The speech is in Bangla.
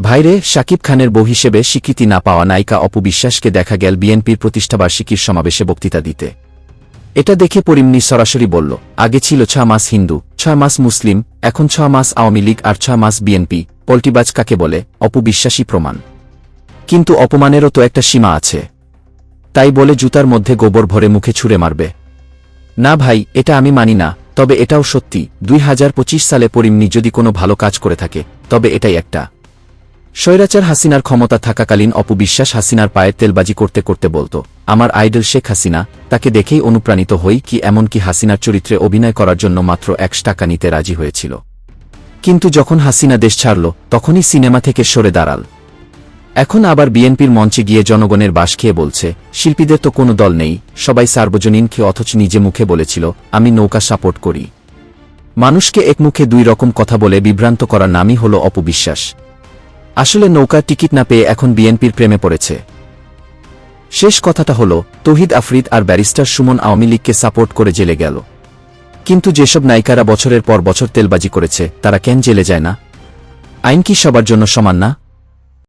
ভাইরে শাকিব খানের বউ হিসেবে স্বীকৃতি না পাওয়া নায়িকা অপবিশ্বাসকে দেখা গেল বিএনপির প্রতিষ্ঠাবার্ষিকীর সমাবেশে বক্তৃতা দিতে। এটা দেখে পরিমনি সরাসরি বলল, আগে ছিল ছ মাস হিন্দু, ছয় মাস মুসলিম, এখন ছ মাস আওয়ামী লীগ আর ছ মাস বিএনপি। পল্টিবাজ কাকে বলে? অপবিশ্বাসী প্রমাণ। কিন্তু অপমানেরও তো একটা সীমা আছে। তাই বলে জুতার মধ্যে গোবর ভরে মুখে ছুঁড়ে মারবে। না ভাই, এটা আমি মানি না, তবে এটাও সত্যি, দুই হাজার পঁচিশ সালে পরিমনি যদি কোনো ভালো কাজ করে থাকে, তবে এটাই একটা স্বৈরাচার হাসিনার ক্ষমতা থাকাকালীন অপবিশ্বাস হাসিনার পায়ের তেলবাজি করতে করতে বলতো, আমার আইডল শেখ হাসিনা, তাকে দেখেই অনুপ্রাণিত হই কি এমনকি হাসিনার চরিত্রে অভিনয় করার জন্য মাত্র একশ টাকা নিতে রাজি হয়েছিল। কিন্তু যখন হাসিনা দেশ ছাড়ল, তখনই সিনেমা থেকে সরে দাঁড়াল। এখন আবার বিএনপির মঞ্চে গিয়ে জনগণের বাস খেয়ে বলছে, শিল্পীদের তো কোনো দল নেই, সবাই সার্বজনীন খেয়ে অথচ নিজে মুখে বলেছিল, আমি নৌকা সাপোর্ট করি। মানুষকে একমুখে দুই রকম কথা বলে বিভ্রান্ত করার নামই হল অপবিশ্বাস। আসলে নৌকার টিকিট না পেয়ে এখন বিএনপির প্রেমে পড়েছে। শেষ কথাটা হল, তহিদ আফরিদ আর ব্যারিস্টার সুমন আওয়ামী লীগকে সাপোর্ট করে জেলে গেল। কিন্তু যেসব নায়িকারা বছরের পর বছর তেলবাজি করেছে, তারা কেন জেলে যায় না? আইন কি সবার জন্য সমান না?